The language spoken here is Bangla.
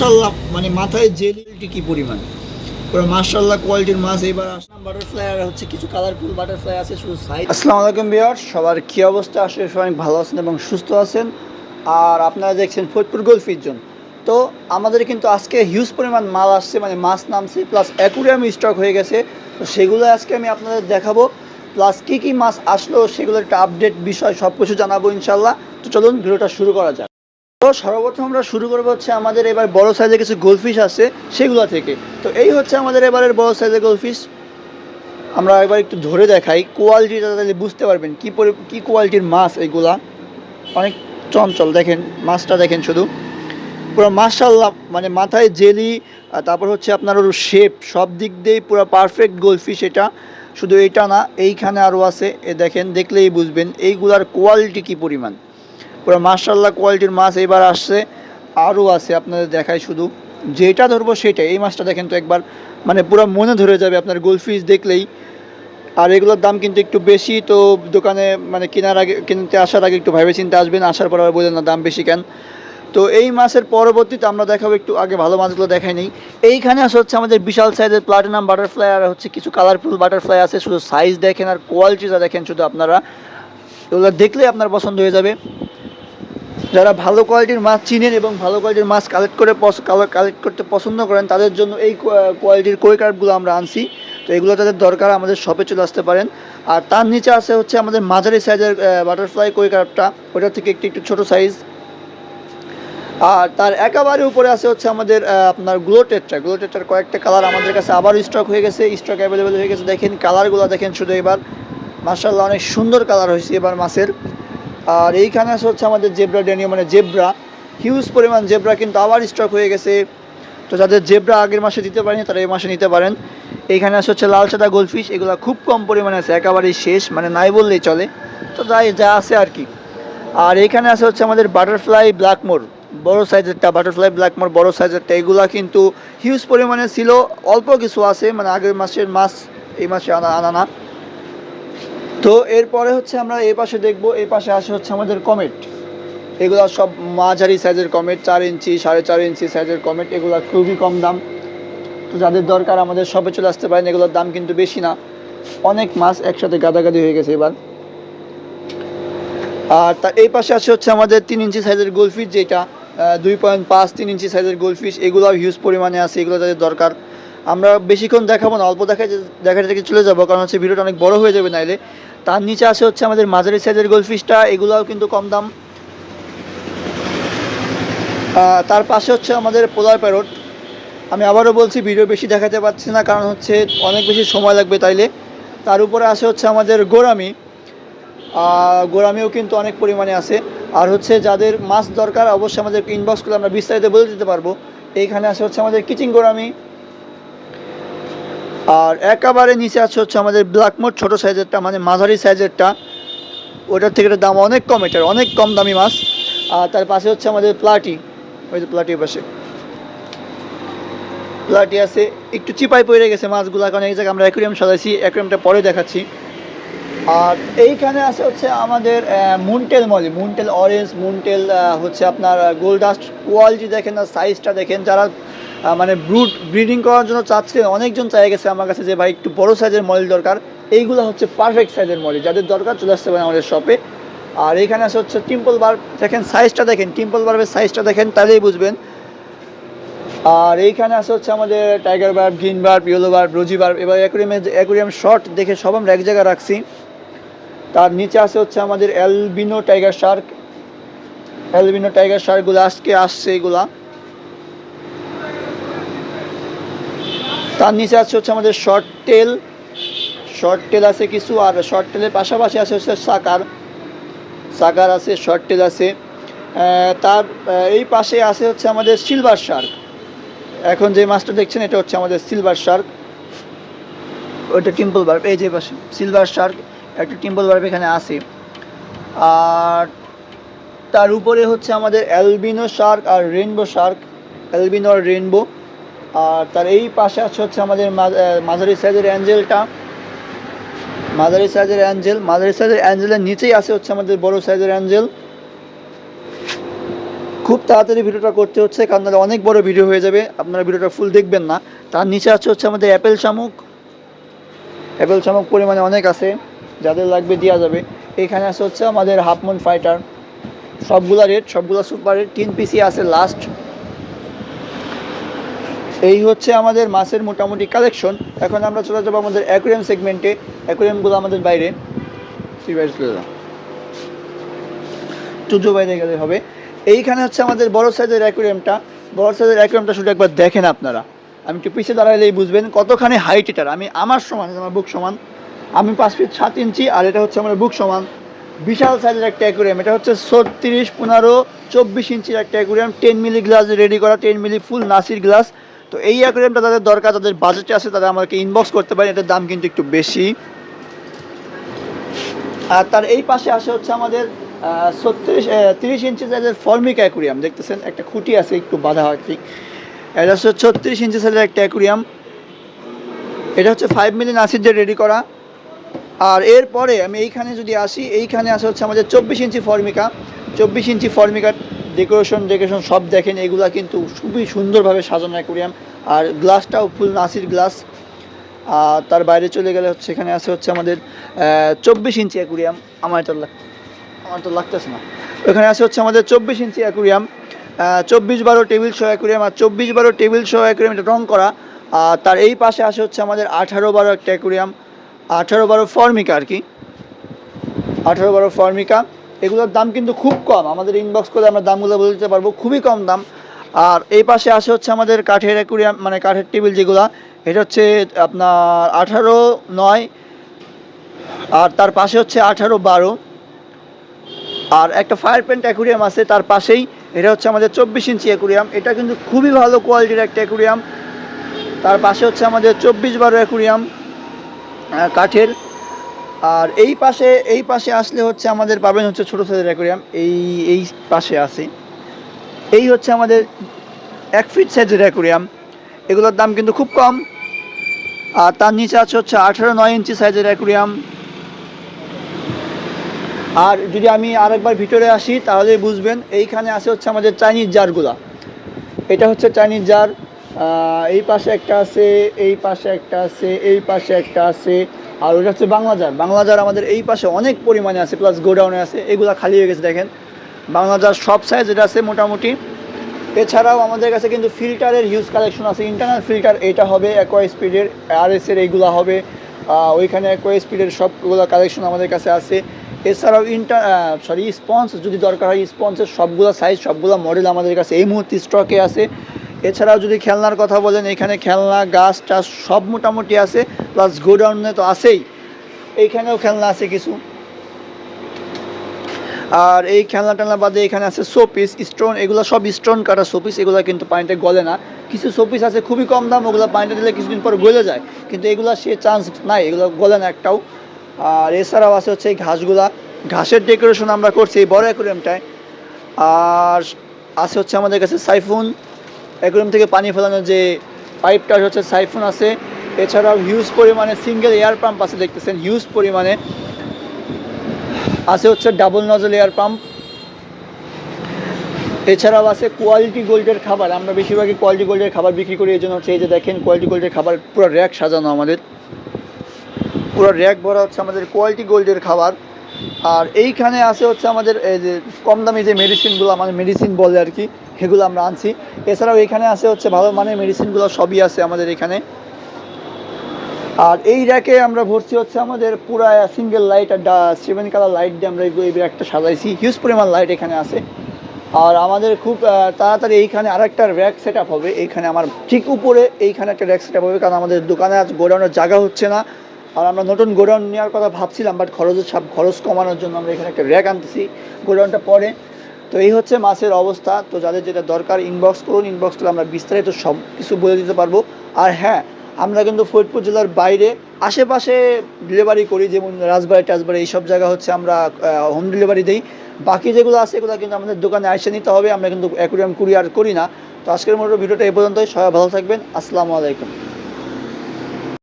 মার্শাল্লাহ মানে মাথায় জেলিটি কি পরিমাণ? পুরো মার্শাল্লাহ কোয়ালিটির মাছ এবার আসলাম বাটারফ্লাই আর হচ্ছে, কিছু কালারফুল বাটারফ্লাই আছে, শুধু সাইজ আসসালামু আলাইকুম বিয়ার সবার কী অবস্থা? আসলে সবাই ভালো আছেন এবং সুস্থ আছেন। আর আপনারা দেখছেন ফরিদপুর গোলফির জন্য তো আমাদের কিন্তু আজকে হিউজ পরিমাণ মাল আসছে মানে মাছ নামছে প্লাস অ্যাকুরিয়াম স্টক হয়ে গেছে। তো সেগুলো আজকে আমি আপনাদের দেখাবো। প্লাস কী কী মাছ আসলো, সেগুলোর একটা আপডেট বিষয় সব কিছু জানাব ইনশাল্লাহ তো চলুন, ভিডিওটা শুরু করা যাক। তো সর্বপ্রথম আমরা শুরু করব হচ্ছে আমাদের এবার বড় সাইজের কিছু গোলফিশ আছে সেগুলো থেকে। তো এই হচ্ছে আমাদের এবারের বড় সাইজের গোলফিশ আমরা এবার একটু ধরে দেখাই। কোয়ালিটিটা তাহলে বুঝতে পারবেন কী পরি কী কোয়ালিটির মাছ এইগুলা অনেক চঞ্চল, দেখেন, মাছটা দেখেন শুধু। পুরো মার্শাল্লাহ মানে মাথায় জেলি তারপর হচ্ছে আপনার ওর শেপ সব দিক দিয়েই পুরো পারফেক্ট গোলফিশ এটা। শুধু এটা না, এইখানে আরও আছে। এ দেখেন, দেখলেই বুঝবেন, এইগুলার কোয়ালিটি কী পরিমাণ। পুরো মার্শাল্লাহ কোয়ালিটির মাছ এবার আসছে। আরও আছে আপনাদের দেখায় শুধু। যেটা ধরবো সেটাই। এই মাছটা দেখেন তো একবার মানে পুরো মনে ধরে যাবে আপনার গোলফিশ দেখলেই। আর এগুলোর দাম কিন্তু একটু বেশি, তো দোকানে মানে কেনার আগে, কিনতে আসার আগে একটু ভাবে চিন্তে আসবেন, আসার পর আবার বললেন না, দাম বেশি কেন? তো এই মাসের পরবর্তীতে আমরা দেখাবো, একটু আগে ভালো মাছগুলো দেখাই নেই। এইখানে আসলে হচ্ছে আমাদের বিশাল সাইজের প্লাটিনাম বাটারফ্লাই আর হচ্ছে কিছু কালারফুল বাটারফ্লাই আছে। শুধু সাইজ দেখেন আর কোয়ালিটিটা দেখেন শুধু আপনারা। এগুলো দেখলেই আপনার পছন্দ হয়ে যাবে। যারা ভালো কোয়ালিটির মাছ চিনেন এবং ভালো কোয়ালিটির মাছ কালেক্ট করে কালেক্ট করতে পছন্দ করেন, তাদের জন্য এই কোয়ালিটির কই কার্পগুলো আমরা আনছি। তো এগুলো তাদের দরকার, আমাদের শপে চলে আসতে পারেন। আর তার নিচে আছে হচ্ছে আমাদের মাঝারি সাইজের বাটারফ্লাই কই কার্পটা ওটা থেকে একটু একটু ছোটো সাইজ আর তার একেবারে উপরে আছে হচ্ছে আমাদের আপনার গ্লোটেটটা গ্লোটেটটার কয়েকটা কালার আমাদের কাছে আবার স্টক হয়ে গেছে স্টক অ্যাভেলেবেল হয়ে গেছে। দেখেন কালারগুলো দেখেন শুধু এবার। মার্শাল্লাহ অনেক সুন্দর কালার হয়েছে এবার মাছের। আর এইখানে হচ্ছে আমাদের জেব্রা ডেনিও মানে জেব্রা হিউজ পরিমাণ জেব্রা কিন্তু আবার স্টক হয়ে গেছে। তো যাদের জেব্রা আগের মাসে দিতে পারেনি, তারা এই মাসে নিতে পারেন। এইখানে আছে হচ্ছে লাল সাদা গোলফিশ এগুলো খুব কম পরিমাণে আছে, একেবারেই শেষ মানে নাই বললেই চলে। তো যাই, যা আছে আর কি। আর এইখানে আছে হচ্ছে আমাদের বাটারফ্লাই ব্ল্যাকমোর বড় সাইজেরটা বাটারফ্লাই ব্ল্যাকমোর বড় সাইজেরটা এগুলা কিন্তু হিউজ পরিমাণে ছিল, অল্প কিছু আছে মানে আগের মাসের মাছ এই মাসে আনা আনা না। তো এরপরে হচ্ছে আমরা এই পাশে দেখব এই পাশে আসে হচ্ছে আমাদের কমেট এগুলো সব মাঝারি সাইজের কমেট চার ইঞ্চি, সাড়ে চার ইঞ্চি সাইজের কমেট এগুলো খুবই কম দাম। তো যাদের দরকার আমাদের সবে চলে আসতে পারেন, এগুলোর দাম কিন্তু বেশি না। অনেক মাছ একসাথে গাদাগাদি হয়ে গেছে এবার। আর তার এই পাশে আছে হচ্ছে আমাদের তিন ইঞ্চি সাইজের গোলফিশ যেটা দুই পয়েন্ট পাঁচ, তিন ইঞ্চি সাইজের গোলফিশ এগুলোও হিউজ পরিমাণে আছে, এগুলো যাদের দরকার আমরা বেশিক্ষণ দেখাবো না, অল্প দেখা দেখা থেকে চলে যাব, কারণ হচ্ছে ভিডিওটা অনেক বড় হয়ে যাবে নাইলে। তার নিচে আছে হচ্ছে আমাদের মাঝারি সাইজের গোলফিশটা এগুলোও কিন্তু কম দাম। তার পাশে হচ্ছে আমাদের পোলার প্যারট আমি আবারও বলছি, ভিডিও বেশি দেখাতে পারছি না, কারণ হচ্ছে অনেক বেশি সময় লাগবে তাইলে। তার উপরে আসে হচ্ছে আমাদের গোরামি গোরামিও কিন্তু অনেক পরিমাণে আছে। আর হচ্ছে যাদের মাছ দরকার, অবশ্যই আমাদের ইনবক্স করে আমরা বিস্তারিত বলে দিতে পারব। এইখানে আছে হচ্ছে আমাদের কিচিং গোরামি আর একেবারে নিচে আছে হচ্ছে আমাদের ব্ল্যাকমোট ছোটো সাইজেরটা মানে মাঝারি সাইজেরটা। ওটার থেকে দাম অনেক কম এটার, অনেক কম দামি মাছ। আর তার পাশে হচ্ছে আমাদের প্লাটি ওই যে প্লাটির পাশে। প্লাটি আছে, একটু চিপাই পড়ে গেছে মাছগুলো, এখন এই জায়গায় আমরা অ্যাকুরিয়াম সাজাইছি অ্যাকুরিয়ামটা পরে দেখাচ্ছি। আর এইখানে আছে হচ্ছে আমাদের মুনটেল মলি মুনটেল অরেঞ্জ মুনটেল হচ্ছে আপনার গোল্ডাস্ট কোয়ালিটি দেখেন আর সাইজটা দেখেন। যারা মানে ব্রুড ব্রিডিং করার জন্য চাচ্ছে অনেকজন চাই গেছে আমার কাছে যে, ভাই, একটু বড় সাইজের মডেল দরকার। এইগুলো হচ্ছে পারফেক্ট সাইজের মডেল যাদের দরকার চলে আসতে পারেন আমাদের শপে আর এইখানে আছে হচ্ছে টিম্পল বার দেখেন সাইজটা দেখেন টিম্পল বার্বের সাইজটা দেখেন, তাহলেই বুঝবেন আর এইখানে আছে হচ্ছে আমাদের tiger barb green barb yellow barb rosy barb এবার অ্যাকুরিয়ামে অ্যাকুরিয়াম শর্ট দেখে সব আমরা এক জায়গায় রাখছি। তার নিচে আছে হচ্ছে আমাদের albino tiger shark albino tiger শার্কগুলো আজকে আসছে এগুলা। তার নিচে আছে হচ্ছে আমাদের শর্ট টেল শর্ট টেল আছে কিছু আর শর্ট টেলের পাশাপাশি আছে হচ্ছে সাকার সাকার আছে শর্ট টেল আছে। তার এই পাশে আছে হচ্ছে আমাদের সিলভার শার্ক এখন যে মাছটা দেখছেন, এটা হচ্ছে আমাদের সিলভার শার্ক ওইটা টিম্পল বার্ব এই যে পাশে সিলভার শার্ক একটা টিম্পল বার্ব এখানে আছে। আর তার উপরে হচ্ছে আমাদের অ্যালবিনো শার্ক আর রেনবো শার্ক অ্যালবিনো আর রেনবো আর তার এই পাশে আছে হচ্ছে আমাদের মাঝারি সাইজের অ্যাঞ্জেলটা মাঝারি সাইজের অ্যাঞ্জেল মাঝারি সাইজের অ্যাঞ্জেলের নিচেই আছে হচ্ছে আমাদের বড় সাইজের অ্যাঞ্জেল খুব তাড়াতাড়ি ভিডিওটা করতে হচ্ছে কারণ তাহলে অনেক বড় ভিডিও হয়ে যাবে আপনারা ভিডিওটা ফুল দেখবেন না। তার নিচে আছে হচ্ছে আমাদের অ্যাপেল শামুক। অ্যাপেল শামুক পরিমাণে অনেক আছে যাদের লাগবে দেওয়া যাবে। এখানে আছে হচ্ছে আমাদের হাফ মুন ফাইটার। সবগুলা রেট সবগুলা সুপার রেট তিন পিসি আছে লাস্ট এই হচ্ছে আমাদের মাছের মোটামুটি কালেকশন এখন আমরা চলে যাব আমাদের অ্যাকুরিয়াম সেগমেন্টে অ্যাকুরিয়ামগুলো আমাদের বাইরে। চুজো বাইরে গেলে হবে। এইখানে হচ্ছে আমাদের বড় সাইজের অ্যাকুরিয়ামটা। বড় সাইজের অ্যাকুরিয়ামটা শুধু একবার দেখেন আপনারা। আমি একটু পিছিয়ে দাঁড়ালেই বুঝবেন কতখানি হাইট এটার। আমি আমার সমান, আমার বুক সমান। আমি পাঁচ ফিট সাত ইঞ্চি আর এটা হচ্ছে আমার বুক সমান। বিশাল সাইজের একটা অ্যাকুরিয়াম। এটা হচ্ছে ছত্রিশ, পনেরো, চব্বিশ ইঞ্চির একটা aquarium. Ten milli glass ready করা, ten milli full Nasir glass. তো এই অ্যাকুরিয়ামটা যাদের দরকার, যাদের বাজেটে আছে, তারা আমাকে ইনবক্স করতে পারেন। এটার দাম কিন্তু একটু বেশি। আর তার এই পাশে আসে হচ্ছে আমাদের ছত্রিশ তিরিশ ইঞ্চি সাইজের ফর্মিক অ্যাকুরিয়াম দেখতেছেন? একটা খুঁটি আছে, একটু বাধা হয় ঠিক এটা হচ্ছে ছত্রিশ ইঞ্চি সাইজের একটা অ্যাকুরিয়াম এটা হচ্ছে ফাইভ মিলিয়ন আশির দিয়ে রেডি করা। আর এরপরে আমি এইখানে যদি আসি, এইখানে আসে হচ্ছে আমাদের চব্বিশ ইঞ্চি ফর্মিকা চব্বিশ ইঞ্চি ফর্মিকার ডেকোরেশন ডেকোরেশন সব দেখেন, এগুলা কিন্তু খুবই সুন্দরভাবে সাজানো অ্যাকুরিয়াম আর গ্লাসটাও ফুল নাসির গ্লাস আর তার বাইরে চলে গেলে হচ্ছে, এখানে আছে হচ্ছে আমাদের চব্বিশ ইঞ্চি অ্যাকুরিয়াম আমার লাগ আমার তো লাগতেছে না। ওখানে আছে হচ্ছে আমাদের চব্বিশ ইঞ্চি অ্যাকুরিয়াম। চব্বিশ বারো টেবিল শো অ্যাকুরিয়াম আর চব্বিশ বারো টেবিল শো অ্যাকুরিয়াম এটা রং করা। আর তার এই পাশে আসে হচ্ছে আমাদের আঠারো বারো একটা অ্যাকুরিয়াম। আঠারো বারো ফর্মিকা আর কি। আঠারো বারো ফর্মিকা। এগুলোর দাম কিন্তু খুব কম। আমাদের ইনবক্স করে আমরা দামগুলো বলে দিতে পারব। খুবই কম দাম। আর এই পাশে আসে হচ্ছে আমাদের কাঠের অ্যাকুরিয়াম মানে কাঠের টেবিল যেগুলো। এটা হচ্ছে আপনার আঠারো নয়। আর তার পাশে হচ্ছে আঠারো বারো। আর একটা ফায়ার পেন্ট অ্যাকুরিয়াম আছে, তার পাশেই। এটা হচ্ছে আমাদের চব্বিশ ইঞ্চি অ্যাকুরিয়াম এটা কিন্তু খুবই ভালো কোয়ালিটির একটা অ্যাকুরিয়াম তার পাশে হচ্ছে আমাদের চব্বিশ বারো অ্যাকুরিয়াম কাঠের। আর এই পাশে এই পাশে আসলে হচ্ছে আমাদের পাবেন হচ্ছে ছোটো সাইজের অ্যাকুরিয়াম এই এই পাশে আছে। এই হচ্ছে আমাদের এক ফিট সাইজের অ্যাকুরিয়াম এগুলোর দাম কিন্তু খুব কম। আর তার নিচে আছে হচ্ছে আঠারো নয় ইঞ্চি সাইজের অ্যাকুরিয়াম আর যদি আমি আরেকবার ভিতরে আসি, তাহলে বুঝবেন এইখানে আছে হচ্ছে আমাদের চাইনিজ জারগুলা। এটা হচ্ছে চাইনিজ জার। এই পাশে একটা আছে, এই পাশে একটা আছে, এই পাশে একটা আছে, আর ওটা হচ্ছে বাংলা জার। বাংলা জার আমাদের এই পাশে অনেক পরিমাণে আছে প্লাস গোডাউনে আছে, এগুলা খালি হয়ে গেছে দেখেন। বাংলা জার সব সাইজ এটা আছে মোটামুটি। এছাড়াও আমাদের কাছে কিন্তু ফিল্টারের হিউজ কালেকশন আছে ইন্টারনাল ফিল্টার এটা হবে অ্যাকোয়া স্পিডের আর এস এর এইগুলো হবে। ওইখানে অ্যাকোয়া স্পিডের সবগুলো কালেকশন আমাদের কাছে আছে। এছাড়াও ইন্টার সরি স্পঞ্জ যদি দরকার হয় স্পঞ্জের সবগুলো সাইজ সবগুলো মডেল আমাদের কাছে এই মুহূর্তে স্টকে আছে। এছাড়াও যদি খেলনার কথা বলেন, এখানে খেলনা, গাছ টাছ সব মোটামুটি আছে প্লাস গোডাউনে তো আছেই। এইখানেও খেলনা আছে কিছু। আর এই খেলনা টেলনা বাদে এখানে আছে শোপিস স্টোন এগুলো সব স্টোন কাটা শোপিস এগুলো কিন্তু পানিতে গলে না। কিছু শোপিস আছে খুবই কম দাম, ওগুলো পানিতে দিলে কিছুদিন পর গলে যায়। কিন্তু এগুলো সে চান্স নাই, এগুলো গলে না একটাও। আর এছাড়াও আছে হচ্ছে এই ঘাসগুলা। ঘাসের ডেকোরেশন আমরা করছি এই বড় অ্যাকোরিয়ামটায় আর আছে হচ্ছে আমাদের কাছে সাইফুন। অ্যাকোরিয়াম থেকে পানি ফেলানোর যে পাইপটা হচ্ছে সাইফুন আছে। এছাড়াও হিউজ পরিমাণে সিঙ্গেল এয়ার পাম্প আছে দেখতেছেন হিউজ পরিমাণে। আছে হচ্ছে ডাবল নজল এয়ার পাম্প এছাড়াও আছে কোয়ালিটি গোল্ডের খাবার। আমরা বেশিরভাগই কোয়ালিটি গোল্ডের খাবার বিক্রি করি, এই জন্য হচ্ছে এই যে দেখেন কোয়ালিটি গোল্ডের খাবার পুরো র্যাক সাজানো আমাদের। পুরো র্যাক ভরা হচ্ছে আমাদের কোয়ালিটি গোল্ডের খাবার। আর এইখানে আছে হচ্ছে আমাদের এই যে কম দামি যে মেডিসিনগুলো আমাদের মেডিসিন বলে আর কি, সেগুলো আমরা আনছি। এছাড়াও এখানে আছে হচ্ছে ভালো মানের মেডিসিনগুলো সবই আছে আমাদের এখানে। আর এই র্যাকে আমরা ভর্তি হচ্ছে আমাদের পুরা সিঙ্গেল লাইট আর ডা সেভেন কালার লাইট দিয়ে আমরা এই র্যাকটা সাজাইছি। হিউজ পরিমাণ লাইট এখানে আছে। আর আমাদের খুব তাড়াতাড়ি এইখানে আরেকটা র্যাক সেট হবে। এইখানে আমার ঠিক উপরে এইখানে একটা র্যাক সেট হবে, কারণ আমাদের দোকানে আজ গোডাউনের জায়গা হচ্ছে না। আর আমরা নতুন গোডাউন নেওয়ার কথা ভাবছিলাম বাট খরচের ছাপ, খরচ কমানোর জন্য আমরা এখানে একটা র্যাক আনতেছি। গোডাউনটা পরে। তো এই হচ্ছে মাছের অবস্থা। তো যাদের যেটা দরকার ইনবক্স করুন। ইনবক্স আমরা বিস্তারিত সব কিছু বলে দিতে পারব। আর হ্যাঁ আমরা কিন্তু ফরিদপুর জেলার বাইরে আশেপাশে ডেলিভারি করি। যেমন রাজবাড়ি, টাজবাড়ি, এইসব জায়গা হচ্ছে আমরা হোম ডেলিভারি দিই। বাকি যেগুলো আছে, এগুলো কিন্তু আমাদের দোকানে এসে নিতে হবে। আমরা কিন্তু অ্যাকুরিয়াম কুরিয়ার করি না। তো আজকের মতো ভিডিওটা এই পর্যন্তই। সবাই ভালো থাকবেন। আসসালামু আলাইকুম।